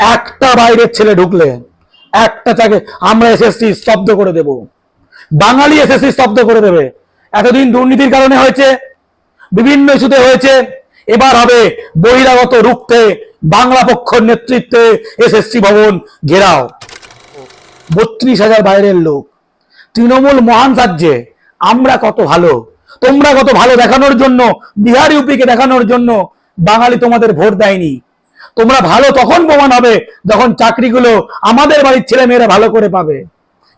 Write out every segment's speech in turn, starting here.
একটা বাইরের ছেলে ঢুকলে, একটা চাকে আমরা এসএসসি স্তব্ধ করে দেব। বাঙালি এসএসসি স্তব্ধ করে দেবে। এতদিন দুর্নীতির কারণে হয়েছে, বিভিন্ন ইস্যুতে হয়েছে, এবার হবে বহিরাগত রুখতে, বাংলা পক্ষের নেতৃত্বে এসএসসি ভবন ঘেরাও। বত্রিশ হাজার বাইরের লোক। তৃণমূল মহান রাজ্যে আমরা কত ভালো, তোমরা কত ভালো দেখানোর জন্য, বিহার ইউপিকে দেখানোর জন্য, বাঙালি তোমাদের ভোট দেয়নি। তোমরা ভালো তখন প্রমাণ হবে যখন চাকরিগুলো আমাদের বাড়ির ছেলে মেয়েরা ভালো করে পাবে।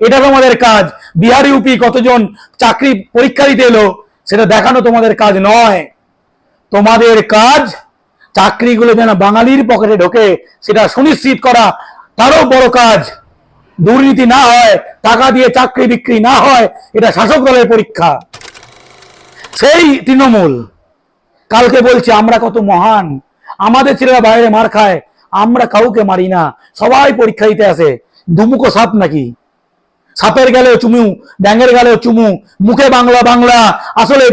এটা তোমাদের কাজ। বিহার ইউপি কতজন চাকরি পরীক্ষা দিতে এলো সেটা দেখানো তোমাদের কাজ নয়। তোমাদের কাজ চাকরিগুলো যেন বাঙালির পকেটে ঢোকে সেটা সুনিশ্চিত করা তারও বড় কাজ। দুর্নীতি না হয়, টাকা দিয়ে চাকরি বিক্রি না হয়, এটা শাসক দলের পরীক্ষা। সেই তৃণমূল। কালকে বলছে, আমরা কত মহান। আমাদের ছেলেরা বাইরে মার খায়, আমরা কাউকে মারি না। সবাই পরীক্ষা দিতে আসে। দুমুখো সাপ নাকি? সাপের গেলেও চুমু, ব্যাঙের গেলেও চুমু, মুখে বাংলা বাংলা, আসলে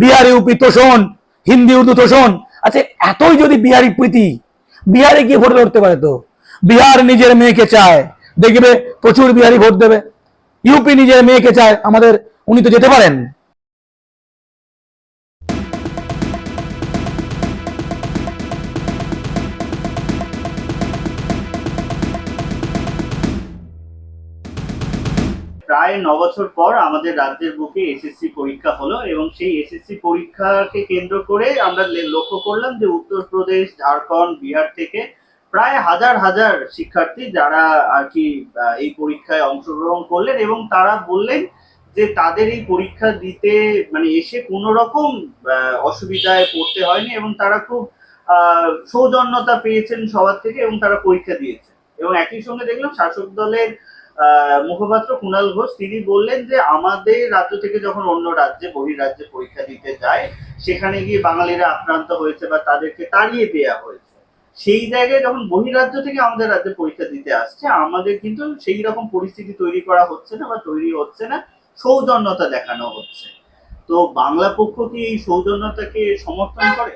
বিহারি ইউপি তোষণ, হিন্দি উর্দু তোষণ। আচ্ছা এতই যদি বিহারি প্রীতি, বিহারে গিয়ে ভোট লড়তে পারে তো? বিহার নিজের মেয়েকে চায়। দেখবে প্রচুর বিহারি ভোট দেবে। ইউপি নিজের মেয়েকে চায়। আমাদের, উনি তো যেতে পারেন। প্রায় ন বছর পর আমাদের রাজ্যের বুকে এসএসসি পরীক্ষা হলো এবং সেই এসএসসি পরীক্ষাকে কেন্দ্র করে আমরা লক্ষ্য করলাম যে উত্তরপ্রদেশ ঝাড়খণ্ড, বিহার থেকে প্রায় হাজার হাজার শিক্ষার্থী যারা আর কি এই পরীক্ষায় অংশগ্রহণ করলেন এবং তারা বললেন যে তাদের এই পরীক্ষা দিতে মানে এসে কোনো রকম অসুবিধায় পড়তে হয়নি এবং তারা খুব সৌজন্যতা পেয়েছেন সবার থেকে এবং তারা পরীক্ষা দিয়েছে। এবং একই সঙ্গে দেখলাম শাসক দলের মুখপাত্র কুণাল ঘোষ, তিনি বললেন যে আমাদের রাজ্য থেকে যখন অন্য রাজ্যে, বহিরাজ্যে পরীক্ষা দিতে যায়, সেখানে গিয়ে বাঙালিরা আক্রান্ত হয়েছে বা তাদেরকে তাড়িয়ে দেওয়া হয়েছে। সেই জায়গায় যখন বহিরাজ্য থেকে আমাদের রাজ্যে পরীক্ষা দিতে আসছে, আমাদের কিন্তু সেই রকম পরিস্থিতি তৈরি করা হচ্ছে না বা তৈরি হচ্ছে না, সৌজন্যতা দেখানো হচ্ছে। তো বাংলা পক্ষ কি এই সৌজন্যতাকে সমর্থন করে?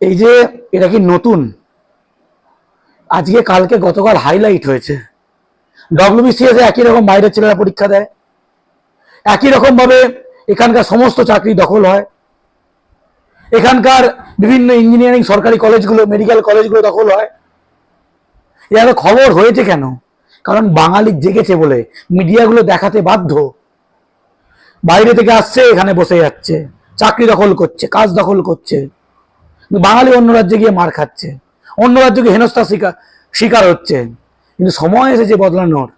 এই যে, এটা কি নতুন? আজকে, কালকে গতকাল হাইলাইট হয়েছে। ডব্লিউবিসিএস একই রকম বাইরের ছেলেরা পরীক্ষা দেয়। একই রকম ভাবে এখানকার সমস্ত চাকরি দখল হয়। এখানকার বিভিন্ন ইঞ্জিনিয়ারিং সরকারি কলেজগুলো মেডিকেল কলেজগুলো দখল হয়। এর খবর হয়েছে কেন? কারণ বাঙালি জেগেছে বলে মিডিয়াগুলো দেখাতে বাধ্য। বাইরে থেকে আসছে, এখানে বসে যাচ্ছে। চাকরি দখল করছে, কাজ দখল করছে। বাঙালি অন্য রাজ্যে গিয়ে মার খাচ্ছে। অন্য রাজ্যকে হেনস্থা শিকার শিকার হচ্ছে। কিন্তু সময় এসেছে বদলানোর।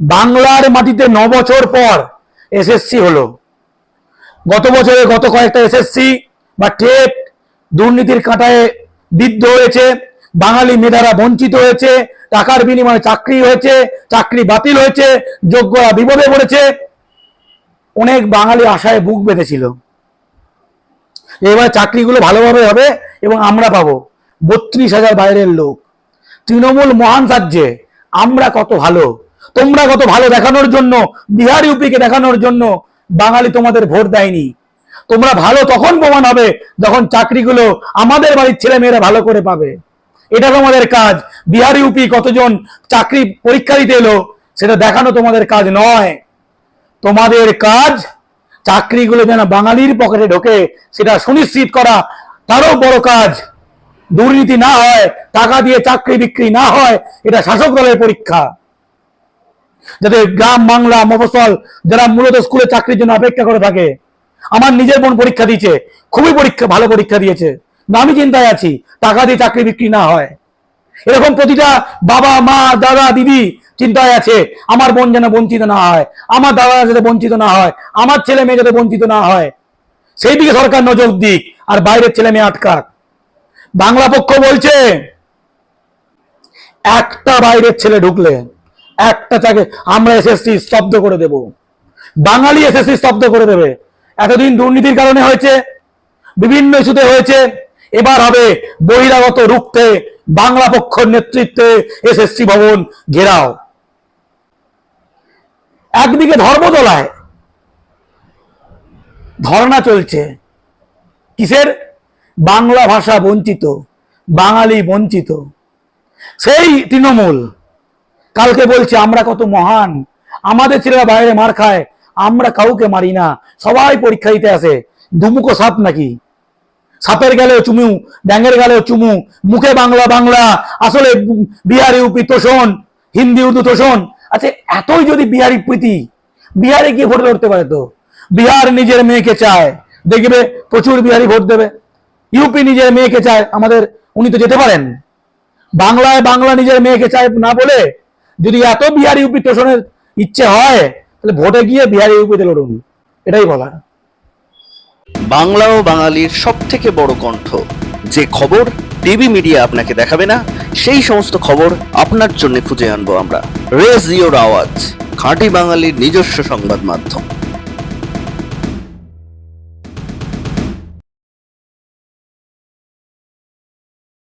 বাংলার মাটিতে ন বছর পর এসএসসি হলো। গত বছরে গত কয়েকটা এসএসসি বা টেট দুর্নীতির কাঁটায় বিদ্ধ হয়েছে, বাঙালি মেধারা বঞ্চিত হয়েছে, টাকার বিনিময়ে চাকরি হয়েছে, চাকরি বাতিল হয়েছে, যোগ্যরা বিপদে পড়েছে। অনেক বাঙালি আশায় বুক বেঁধেছিল। এবার চাকরিগুলো ভালোভাবে হবে এবং আমরা পাবো। বত্রিশ হাজার বাইরের লোক। তৃণমূল মহান রাজ্যে আমরা কত ভালো? তোমরা কত ভালো দেখানোর জন্য, বিহার ইউপিকে দেখানোর জন্য বাঙালি তোমাদের ভোট দেয়নি। তোমরা ভালো তখন প্রমাণ হবে যখন চাকরিগুলো আমাদের বাড়ির ছেলে মেয়েরা ভালো করে পাবে। এটা তোমাদের কাজ। বিহার ইউপি কতজন চাকরি পরীক্ষা দিতে এলো, সেটা দেখানো তোমাদের কাজ নয়। তোমাদের কাজ চাকরিগুলো যেন বাঙালির পকেটে ঢোকে, সেটা সুনিশ্চিত করা তারও বড় কাজ। দুর্নীতি না হয়, টাকা দিয়ে চাকরি বিক্রি না হয়, এটা শাসক দলের পরীক্ষা। যাতে গ্রাম, বাংলা মফসল যারা মূলত স্কুলে চাকরির জন্য অপেক্ষা করে থাকে, আমার নিজের বোন পরীক্ষা দিয়েছে, খুবই পরীক্ষা, ভালো পরীক্ষা দিয়েছে। না, আমি চিন্তায় আছি, টাকা দিয়ে চাকরি বিক্রি না হয়। এরকম প্রতিটা বাবা, মা, দাদা, দিদি চিন্তায় আছে, আমার বোন যেন বঞ্চিত না হয়, আমার দাদা যাতে বঞ্চিত না হয়, আমার ছেলে মেয়ে যাতে বঞ্চিত না হয়। সেই দিকে সরকার নজর দিক, আর বাইরের ছেলে মেয়ে আটকাক। বাংলা পক্ষ বলছে, একটা বাইরের ছেলে ঢুকলে, একটা তাকে আমরা এসএসসি স্তব্ধ করে দেব। বাঙালি এসএসসি স্তব্ধ করে দেবে। এতদিন দুর্নীতির কারণে হয়েছে, বিভিন্ন ইস্যুতে হয়েছে, এবার হবে বহিরাগত রুখতে বাংলা পক্ষের নেতৃত্বে এসএসসি ভবন ঘেরাও। একদিকে ধর্মতলায় ধর্ণা চলছে, কিসের? বাংলা ভাষা বঞ্চিত, বাঙালি বঞ্চিত। সেই তৃণমূল, কালকে বলছে, আমরা কত মহান, আমাদের ছেলেরা বাইরে মার খায়, আমরা কাউকে মারি না, সবাই পরীক্ষা দিতে আসে, দুমুখো সাপ নাকি? সাপের গেলেও চুমু, ব্যাঙের গেলেও চুমু, মুখে বাংলা বাংলা, আসলে বিহারি উপি তোষণ, হিন্দি উর্দু তোষণ। আচ্ছা এতই যদি বিহারি প্রীতি, বিহারে গিয়ে ভোট লড়তে পারে তো? বিহার নিজের মেয়েকে চায়, দেখবে প্রচুর বিহারি ভোট দেবে। ইউপি নিজের মেয়েকে চায়, আমাদের উনি তো যেতে পারেন। বাংলায় বাংলা নিজের মেয়েকে চায় না বলে যদি এত বিহারি ইউপি তোষণের ইচ্ছে হয়, তাহলে ভোটে গিয়ে বিহারি ইউপিতে লড়ুন। এটাই বলার। বাংলা ও বাঙালির সব থেকে বড় কণ্ঠ। যে খবর টিভি মিডিয়া আপনাকে দেখাবে না, সেই সমস্ত খবর আপনার জন্য খুঁজে আনব আমরা। রেস ইওর আওয়াজ, খাঁটি বাঙালির নিজস্ব সংবাদ মাধ্যম।